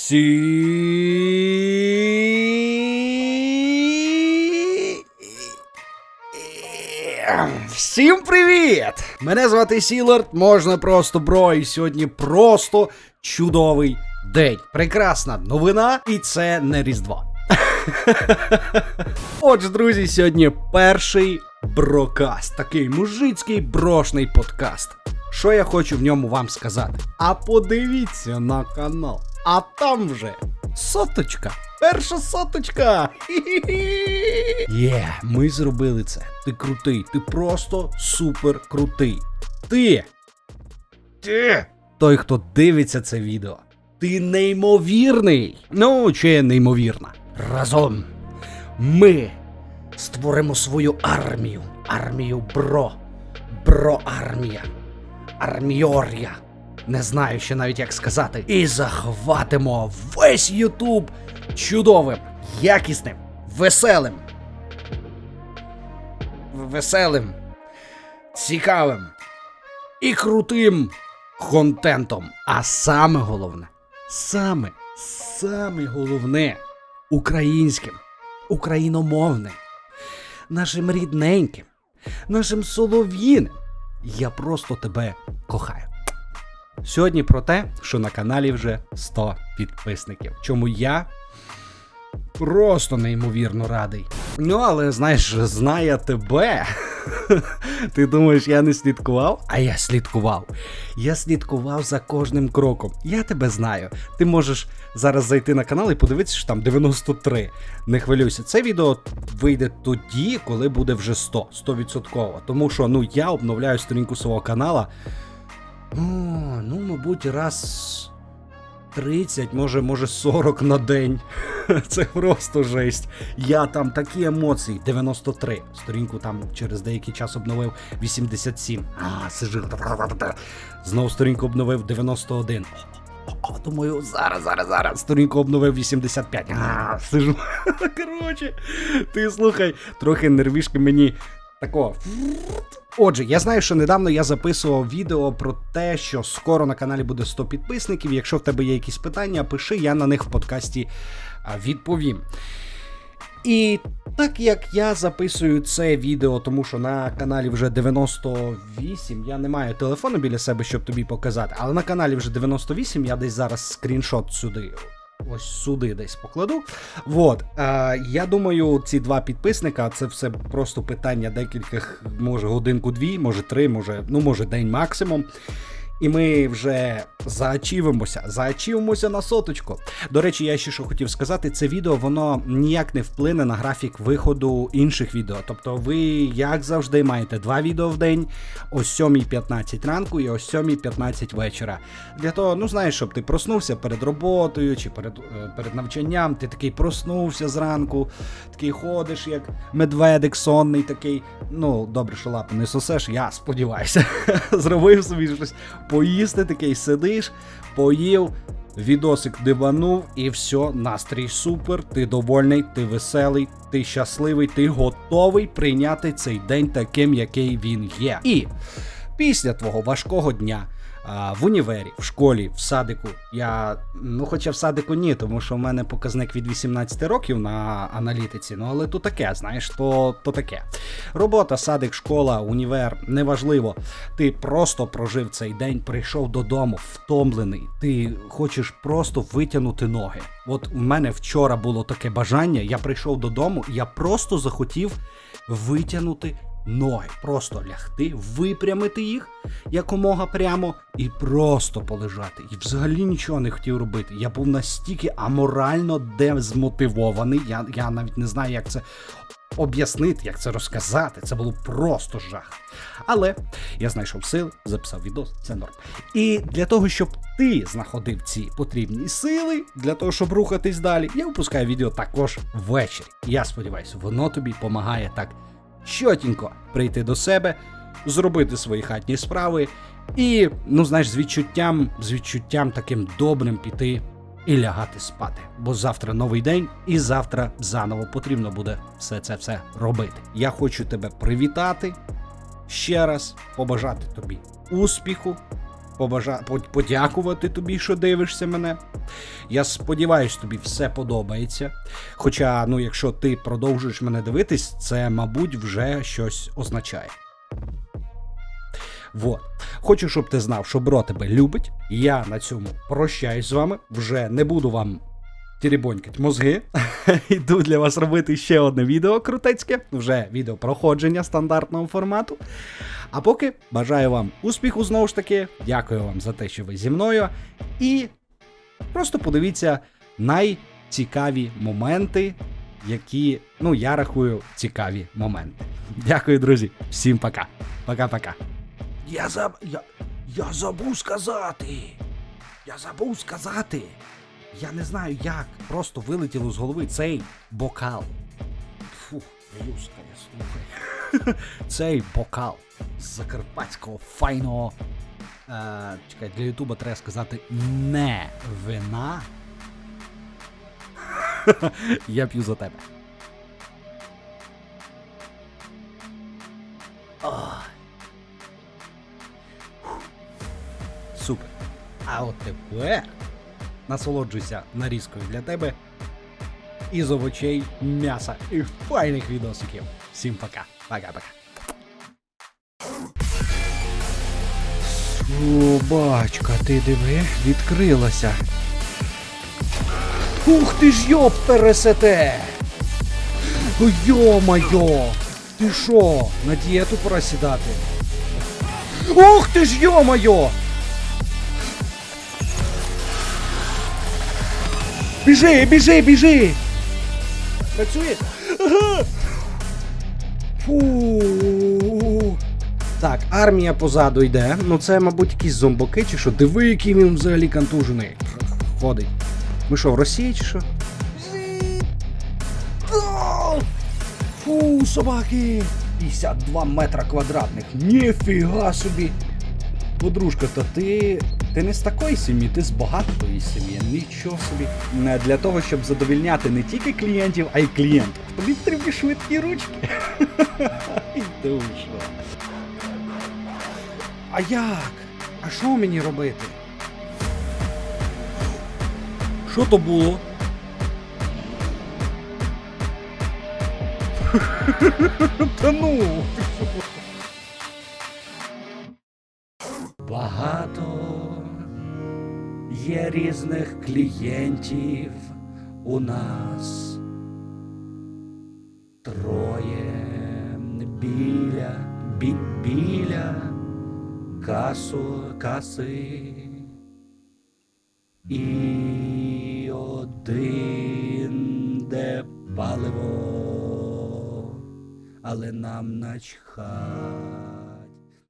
Всі... Всім привіт! Мене звати Сілард, можна просто бро, і сьогодні просто чудовий день. Прекрасна новина, і це не Різдво. Отже, друзі, сьогодні перший брокаст, такий мужицький брошний подкаст. Що я хочу в ньому вам сказати? А подивіться на канал. А там вже соточка. Перша соточка. Є, ми зробили це. Ти крутий, ти просто супер крутий. Ти. Ти. Той, хто дивиться це відео. Ти неймовірний. Ну, чи неймовірна. Разом ми створимо свою армію. Армію бро. Бро-армія. Арміорія. Не знаю ще навіть як сказати. І захватимо весь Ютуб чудовим, якісним, веселим. Веселим, цікавим і крутим контентом. А саме головне, саме, саме головне українським, україномовним, нашим рідненьким, нашим солов'їним. Я просто тебе кохаю. Сьогодні про те, що на каналі вже 100 підписників. Чому я просто неймовірно радий. Ну, але знаєш, знає тебе. Ти думаєш, я не слідкував? А я слідкував. Я слідкував за кожним кроком. Я тебе знаю. Ти можеш зараз зайти на канал і подивитися, що там 93. Не хвилюйся. Це відео вийде тоді, коли буде вже 100, 100%. Тому що ну я обновляю сторінку свого канала. О, ну, мабуть, раз 30, може, може 40 на день. Це просто жесть. Я там такі емоції. 93. Сторінку там через деякий час обновив 87. А, сижу. Знову сторінку обновив 91. О, думаю, зараз, зараз, зараз. Сторінку обновив 85. А, сижу. Коротше, ти слухай, трохи нервішки мені такого. Отже, я знаю, що недавно я записував відео про те, що скоро на каналі буде 100 підписників. Якщо в тебе є якісь питання, пиши, я на них в подкасті відповім. І так як я записую це відео, тому що на каналі вже 98, я не маю телефону біля себе, щоб тобі показати, але на каналі вже 98, я десь зараз скріншот сюди. Ось сюди десь покладу. От, е, я думаю, ці два підписника це все просто питання декількох, може, годинку-дві, може три, може, ну, може, день максимум. І ми вже заачівимося, заачівимося на соточку. До речі, я ще що хотів сказати, це відео воно ніяк не вплине на графік виходу інших відео. Тобто ви, як завжди, маєте два відео в день, о 7.15 ранку і о 7.15 вечора. Для того, ну знаєш, щоб ти проснувся перед роботою чи перед, е, перед навчанням, ти такий проснувся зранку, такий ходиш, як медведик сонний, такий. Ну, добре, що лапи не сосеш, я сподіваюся. Зробив собі щось поїсти, такий сидиш, поїв, відосик диванув, і все, настрій супер, ти довольний, ти веселий, ти щасливий, ти готовий прийняти цей день таким, який він є. І після твого важкого дня. В універі, в школі, в садику. Я, ну хоча в садику ні, тому що в мене показник від 18 років на аналітиці. Ну але то таке, знаєш, то, то таке. Робота, садик, школа, універ, неважливо. Ти просто прожив цей день, прийшов додому, втомлений. Ти хочеш просто витягнути ноги. От у мене вчора було таке бажання. Я прийшов додому, я просто захотів витягнути ноги, просто лягти, випрямити їх якомога прямо і просто полежати. І взагалі нічого не хотів робити. Я був настільки аморально дезмотивований. Я, я навіть не знаю, як це об'яснити, як це розказати. Це було просто жах. Але я знайшов сили, записав відос, це норм. І для того, щоб ти знаходив ці потрібні сили, для того, щоб рухатись далі, я випускаю відео також ввечері. Я сподіваюся, воно тобі допомагає так чотенько прийти до себе, зробити свої хатні справи і, ну знаєш, з відчуттям, з відчуттям таким добрим піти і лягати спати. Бо завтра новий день, і завтра заново потрібно буде все це все робити. Я хочу тебе привітати ще раз, побажати тобі успіху, побажа... подякувати тобі, що дивишся мене. Я сподіваюсь, тобі все подобається. Хоча, ну, якщо ти продовжуєш мене дивитись, це, мабуть, вже щось означає. Вот. Хочу, щоб ти знав, що бро тебе любить. Я на цьому прощаюсь з вами. Вже не буду вам тірібонькать мозги. Йду для вас робити ще одне відео крутецьке, вже відео проходження стандартного формату. А поки бажаю вам успіху знову ж таки. Дякую вам за те, що ви зі мною. І просто подивіться найцікаві моменти, які, ну, я рахую, цікаві моменти. Дякую, друзі. Всім пока. Пока-пока. Я заб... Я... Я забув сказати. Я забув сказати. Я не знаю як. Просто вилетіло з голови цей бокал. Фух, люскає, слухай. цей бокал з закарпатського файного. Е, чекай, для Ютуба треба сказати не вина. Я п'ю за тебе. Супер. А от тепер насолоджуйся нарізкою для тебе із овочей, м'яса і файних відосиків. Всім пока. Пока-пока. О, бачка, ти диви, відкрилася. Ух ти ж йоп пересете! Ну йо-майо! Ти що, на дієту пора сідати? Ух ти ж йо-майо! Біжи, біжи, біжи! Працює? Ага. Фу. Так, армія позаду йде. Ну це, мабуть, якісь зомбаки чи що. Диви, який він взагалі контужений. Ходить. Ми що, в Росії чи що? Фу, собаки! 52 метра квадратних. Ніфіга собі. Подружка, то ти. Ти не з такої сім'ї, ти з багатої сім'ї. Нічого собі. Не для того, щоб задовільняти не тільки клієнтів, а й клієнтів. Тобі потрібні швидкі ручки. А як? А що мені робити? Що то було? Та ну. Багато є різних клієнтів у нас. Троє біля, бі, біля касу, каси. І один де паливо, але нам начхать.